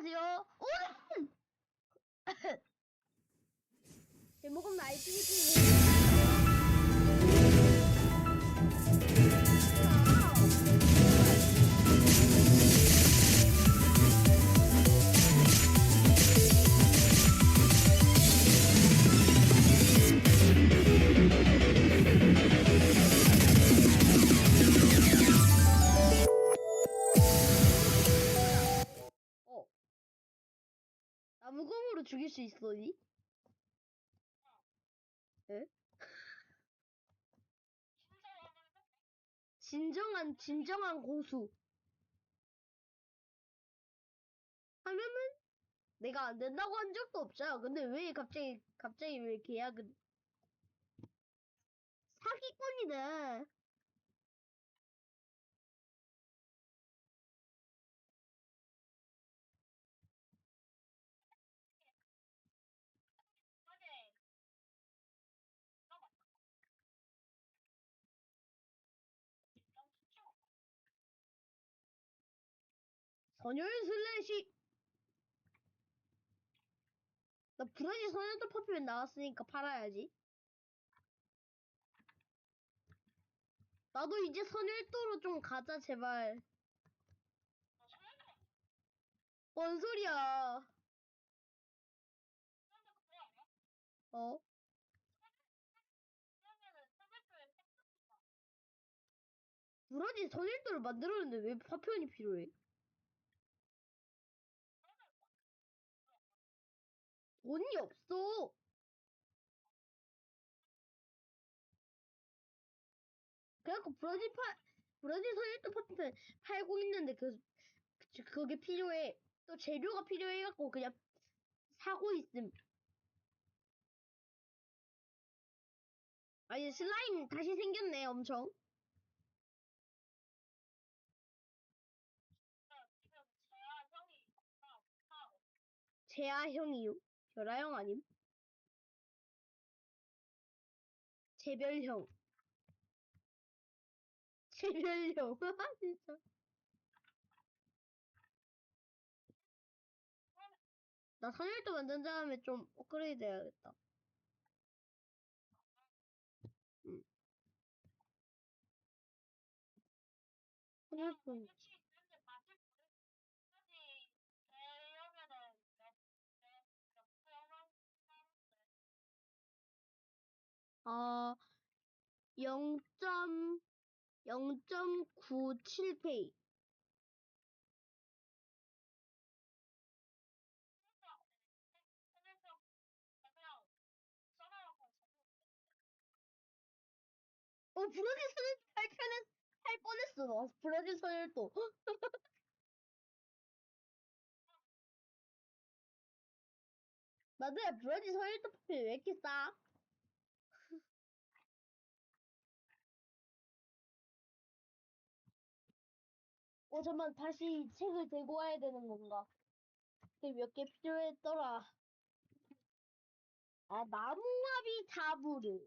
안녕하세요. 오늘 제목은 나 무검으로 죽일 수 있어니? 에? 진정한 진정한 고수. 하면은 내가 안 된다고 한 적도 없잖아. 근데 왜 갑자기 갑자기 왜 계약은 사기꾼이네. 선율 슬래시 나 브라질 선율도 퍼플 나왔으니까 팔아야지 나도 이제 선율도로 좀 가자 제발 뭔 소리야 어? 브라질 선율도를 만들었는데 왜 파편이 필요해? 돈이 없어. 그래갖고 브라질 파 브라질 선율도 파편 팔고 있는데 그 그- 그게 필요해. 또 재료가 필요해갖고 그냥 사고 있음. 아니 슬라임 다시 생겼네 엄청. 재아형이요 별아형 아님? 재별형. 재별형. 진짜. 나 선율도 만든 다음에 좀 업그레이드 해야겠다. 응. 선율도 어 0.0.97K 어 브라질 할 뻔했 할 뻔했어. 나 브라질 선율도 나도야 브라질 선율도 퍼플 왜 이렇게 싸? 어 잠만 다시 책을 들고 와야 되는 건가? 그게 몇개 필요했더라. 아 나무나비 타부르.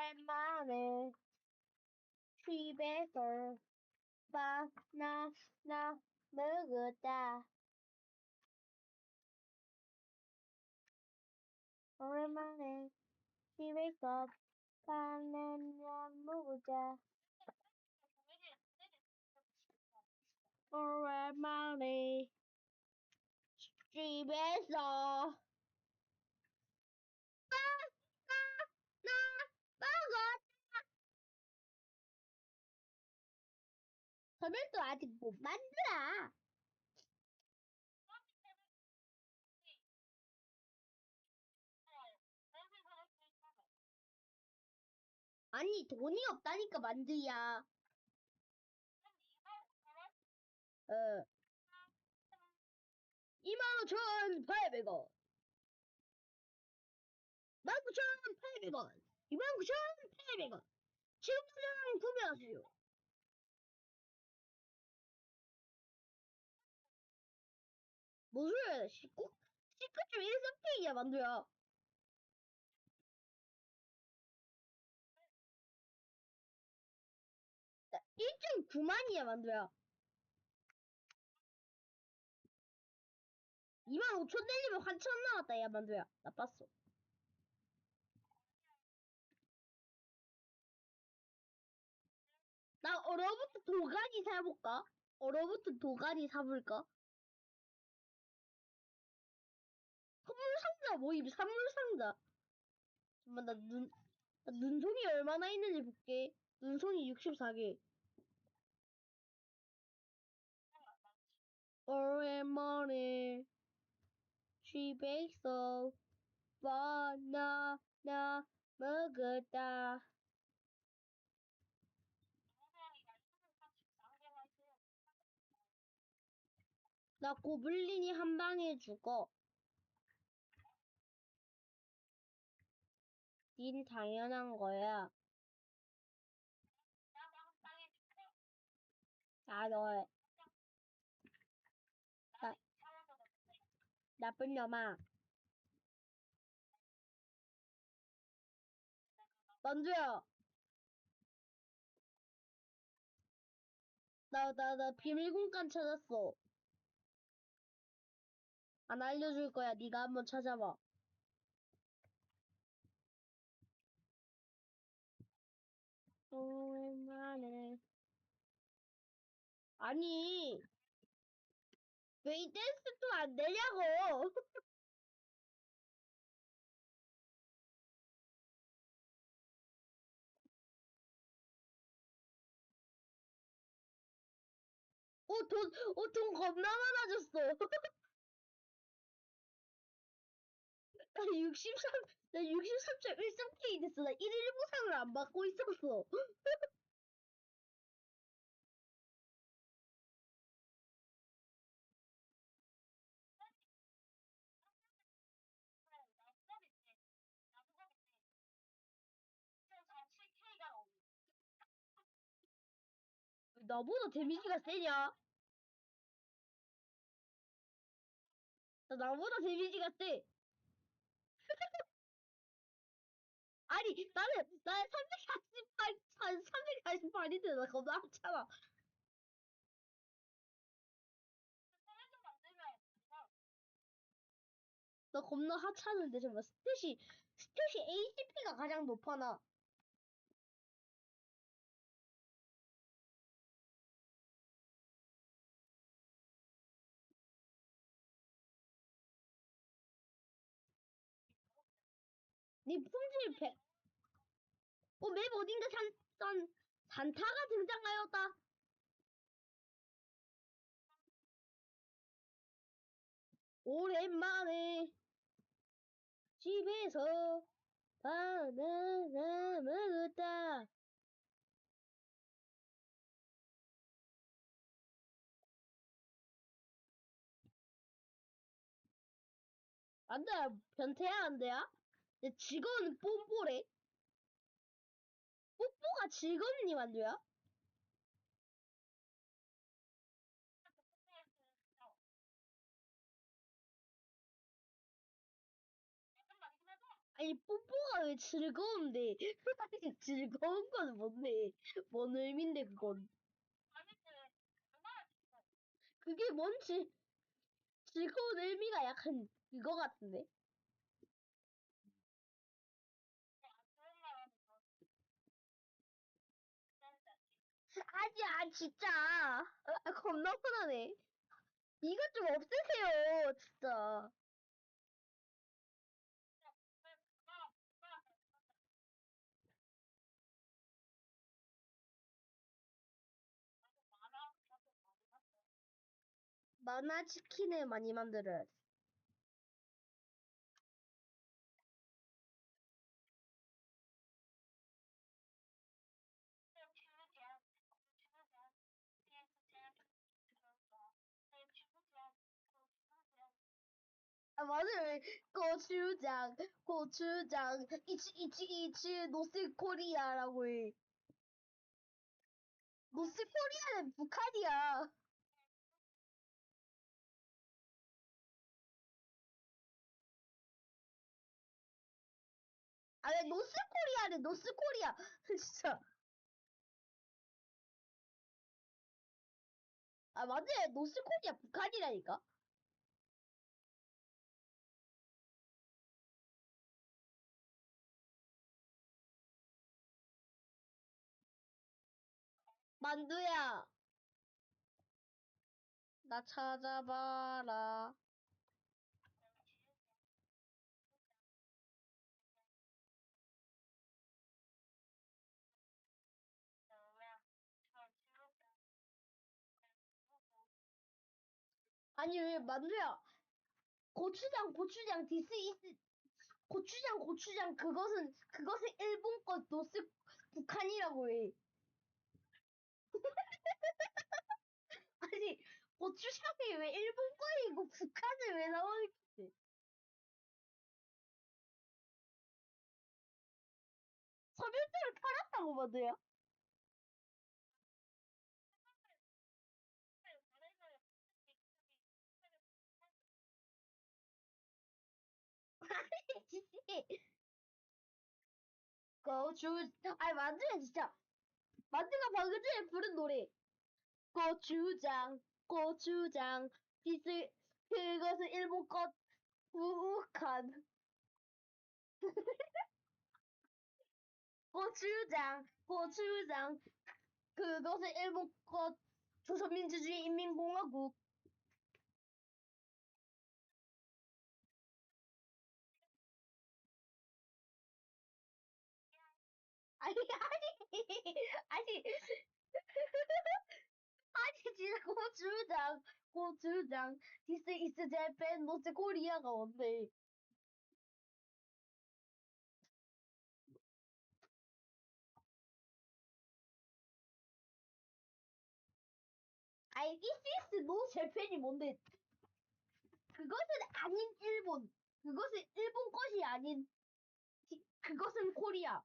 오랜만에 집에서 바나나 먹었다. 오랜만에 집에서 설명도 아직 못 만들어. 아니 돈이 없다니까 만두야. 어. 25,800원. 19,800원. 29,800원. 지금 당장 구매하세요. 무슨 19, 19.13K야 만두야. 나 1.9만이야 만두야. 2만 5천 내리면 환천 나왔다 야 만두야. 나빴어. 나 얼어붙은 도가니 사볼까? 얼어붙은 도가니 사볼까? 선물 상자 모임 선물 상자. 잠깐만 나 눈, 나 눈송이 얼마나 있는지 볼게. 눈송이 64개. 오랜만에 집에서 바나나 먹었다. 나 고블린이 한 방에 죽어. 닌 당연한 거야. 아, 너 나쁜 놈아. 만두야. 나, 나, 나 비밀 공간 찾았어. 안 알려줄 거야. 네가 한번 찾아봐. 오랜만에. 아니, 왜 이 댄스도 안 되냐고! 어, 돈, 어, 돈 겁나 많아졌어. 나 63, 나 63.13K 됐어. 나 1일 보상을 안 받고 있었어. 나보다 데미지가 세냐? 나 나보다 데미지가 세. 아니, 나는, 나는 348, 348인데 나 겁나 많잖아. 나 겁나 하찮은데, 정말. 스탯이, 스탯이 ACP가 가장 높아 나. 네 품질 100. 어, 맵 어딘가 산, 산, 산타가 등장하였다. 오랜만에 집에서 바나나 먹었다. 안 돼, 변태야, 안 돼야? 내 직원은 뽐뽀래. 뽀뽀가 안 돼야? 아니, 뽀뽀가 왜 즐거운데? 즐거운 건 뭔데? 뭔 의미인데, 그건? 그게 뭔지, 즐거운 의미가 약간 그거 같은데? 아니야, 진짜. 아, 겁나 편하네. 이것 좀 없애세요, 진짜. 만화 치킨을 많이 만들어야 돼. 아 맞아요. 고추장, 고추장, 이치 이치 이치 노스 코리아라고 해. 노스 코리아는 북한이야. 아니 노스 코리아는 노스 코리아. 진짜. 아 맞아요. 노스 코리아 북한이라니까. 만두야. 나 찾아봐라. 아니 왜 만두야? 고추장 고추장 디스 이스 고추장 고추장 그것은 그것은 일본 것 노스 북한이라고 해. 아니 고추장이 왜 일본 거이고 북한을 왜 나오는지. 서민들을 팔았다고 만두야? 고추 아니 만두야 진짜 만두가 방금 전에 부른 노래. 고추장 고추장 디스 그것은 일본 것 북한. 고추장 고추장 그것은 일본 것 조선민주주의 인민공화국. 아니 아니 아니. 아니 진짜 고추장 고추장. 디스 이스 재팬 노스 코리아가 뭔데? 아니 이스 노 재팬이 뭔데? 그것은 아닌 일본. 그것은 일본 것이 아닌 디- 그것은 코리아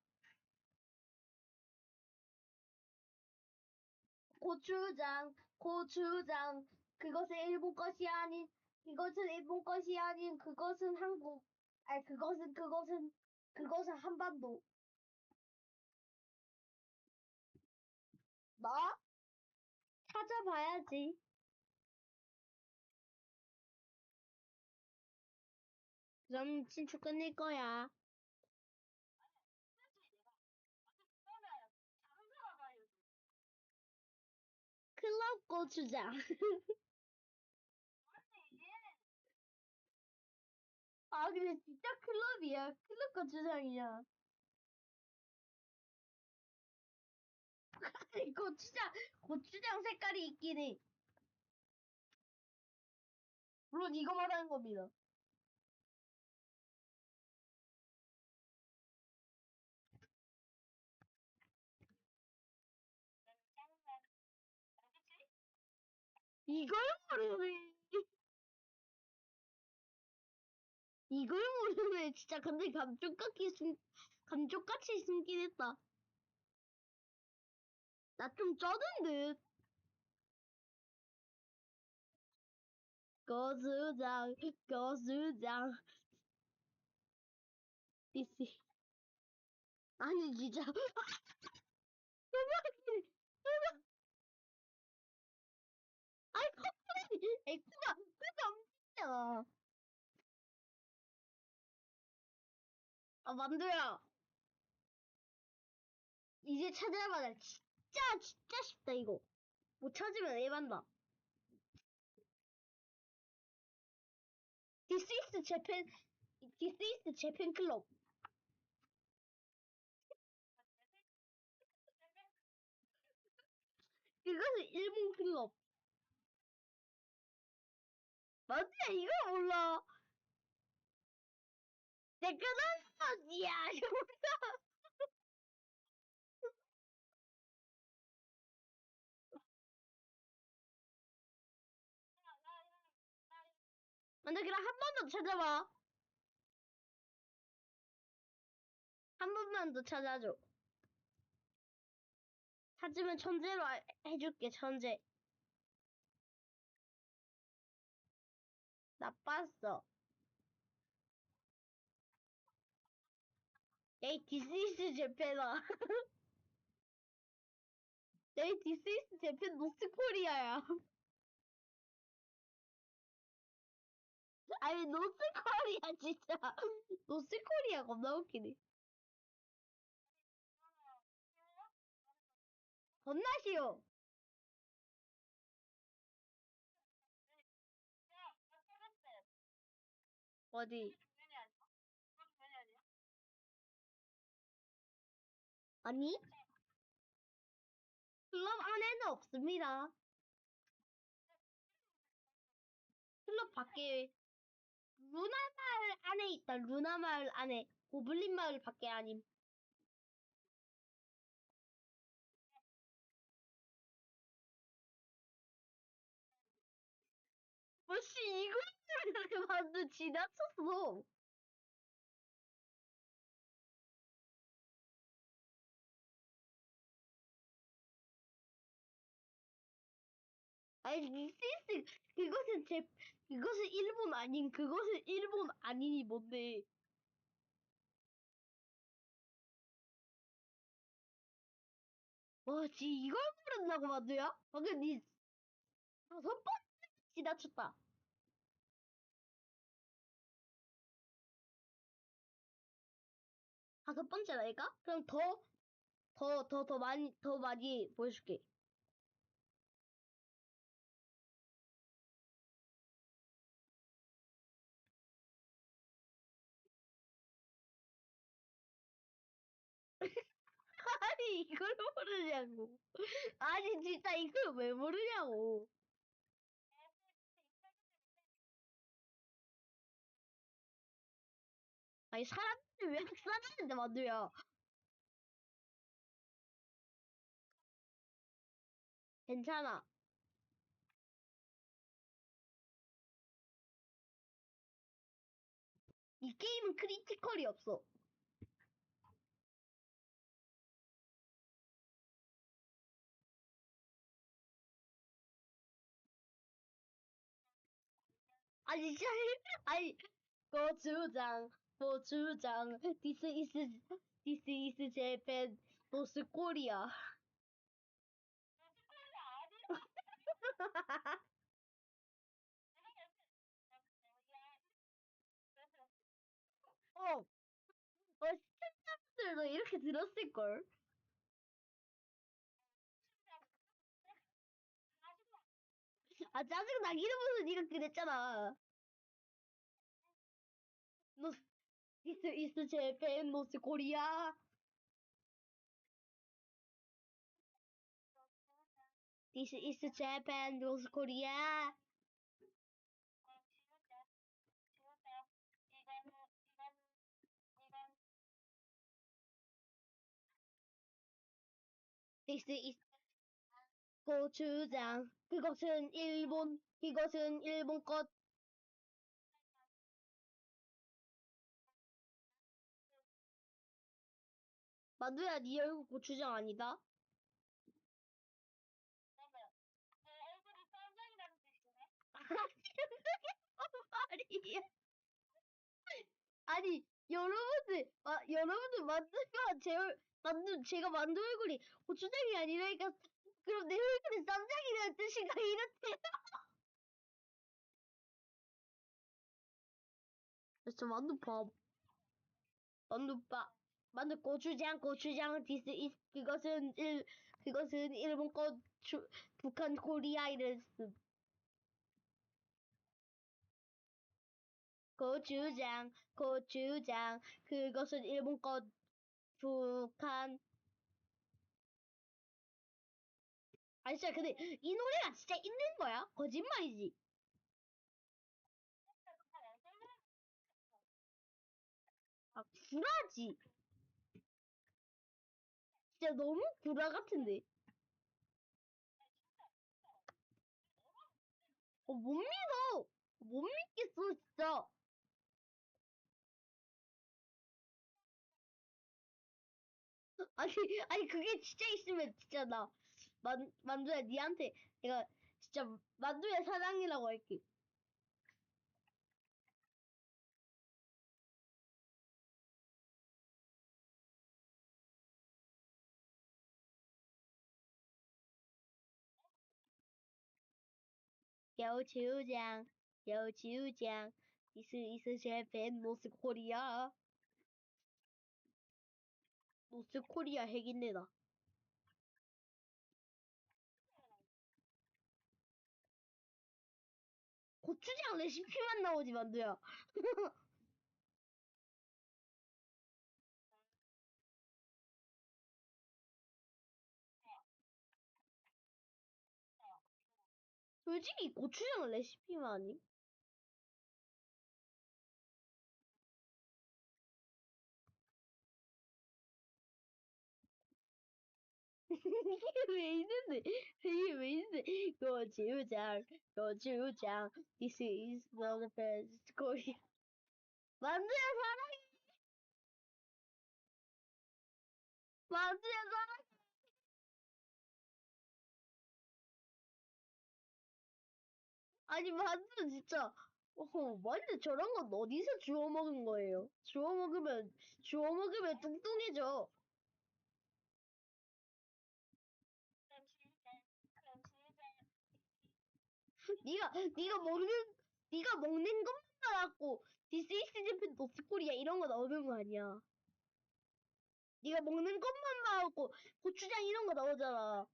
고추장, 고추장. 그것은 일본 것이 아닌, 이것은 일본 것이 아닌, 그것은 한국. 아니, 그것은, 그것은, 그것은 한반도. 나? 찾아봐야지. 그럼 친추 끝낼 거야. 클럽 고추장. 아, 근데 진짜 클럽이야. 클럽 고추장이야. 고추장, 고추장 색깔이 있긴 해. 물론 이거 말하는 겁니다. 이걸 모르네. 이걸 모르네. 진짜 근데 감쪽같이 숨, 감쪽같이 숨긴 했다. 나 좀 쩌는 듯. 고수장, 고수장. 디시. 아니, 진짜. 대박이네. 대박. 코가 움직이잖아. 아, 만두야. 이제 찾아봐라. 진짜, 진짜 쉽다, 이거. 못 찾으면 Japan, this is the Japan Club. 이것은 일본 클럽. 맞지? 이거 몰라. 내가 나야 이거 몰라. 만약에 한번더 찾아봐. 한 번만 더 찾아줘. 찾으면 천재로 알- 해줄게, 천재. 나빴어. 에이, 디스이스 재팬아. 에이, 디스이스 재팬 노스코리아야. 아니, 노스 코리아, 진짜. 노스 코리아 겁나 웃기네. 겁나 쉬워. 어디? 아니? 클럽 안에는 없습니다. 클럽 밖에 루나 마을 안에 있다. 루나 마을 안에 고블린 마을 밖에 아님. 뭐씨 이 걸 완전 지나쳤어. 아니 리시스 그것은 제 그것은 일본 아닌 그것은 일본 아니니 뭔데? 와, 지 이걸 모른다고 만두야? 방금 니 다섯 번 지나쳤다. 다섯 번째라니까? 그럼 더, 더, 더, 더 많이, 더 많이 보여줄게. 아니, 이걸 모르냐고. 아니, 진짜 이걸 왜 모르냐고. 아니, 사람들이 왜 학살하는데, 만두야? 괜찮아. 이 게임은 크리티컬이 없어. 아니, 아니, 고추장, 고추장, this is, this is Japan, 노스 코리아. 어, 어, 시청자분들도 이렇게 들었을걸? 아, 짜증나기는 무슨 니가 그랬잖아. 노, this is Japan, 노스 코리아. This is Japan, 노스 코리아. This is 고추장. 그것은 일본, 이것은 일본 것. 만두야, 네 얼굴 고추장 아니다? 말이야. 아니, 여러분들, 아, 여러분들 만두가 제 얼, 만두, 제가 만두 얼굴이 고추장이 아니라니까, 그럼 내 얼굴이 쌈장이라는 뜻인가 이렇대. 그래서 만두 봐. 만두 봐. 만두 고추장, 고추장, 디스 이 그것은 일, 그것은 일본 것, 주, 북한 코리아 이랬음. 고추장, 고추장, 그것은 일본 것, 북한. 아니, 진짜, 근데 이 노래가 진짜 있는 거야? 거짓말이지. 아, 구라지. 진짜 너무 구라 같은데. 어, 못 믿어. 못 믿겠어 진짜. 아니 아니 그게 진짜 있으면 진짜 나 만, 만두야 니한테 내가 진짜 만두야 사랑이라고 할게. 여주장, 여주장, 이스 이스 제팬 노스 코리아, 노스 코리아 핵인데다. 고추장 레시피만 나오지 만두야. 솔직히 고추장 레시피만 아님? 이게 왜 있는데? 이게 왜 있는데? 고추장, 고추장, this is the best Korea. 만두야 사랑해. 만두야 사랑해. 아니 만두 진짜. 어, 만두 저런 건 어디서 주워 먹은 거예요? 주워 먹으면 주워 먹으면 뚱뚱해져. 네가 네가 먹는 네가 먹는 것만 알았고 재팬 노스 코리아 이런 거 나오는 거 아니야. 네가 먹는 것만 나오고 고추장 이런 거 나오잖아.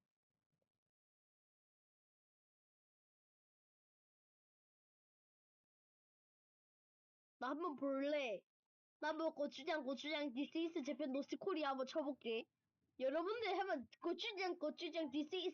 나 한번 볼래. 나 한번 고추장 고추장 디스 이스 재팬 노스 코리아 한번 쳐볼게. 여러분들 한번 고추장 고추장 디스 이스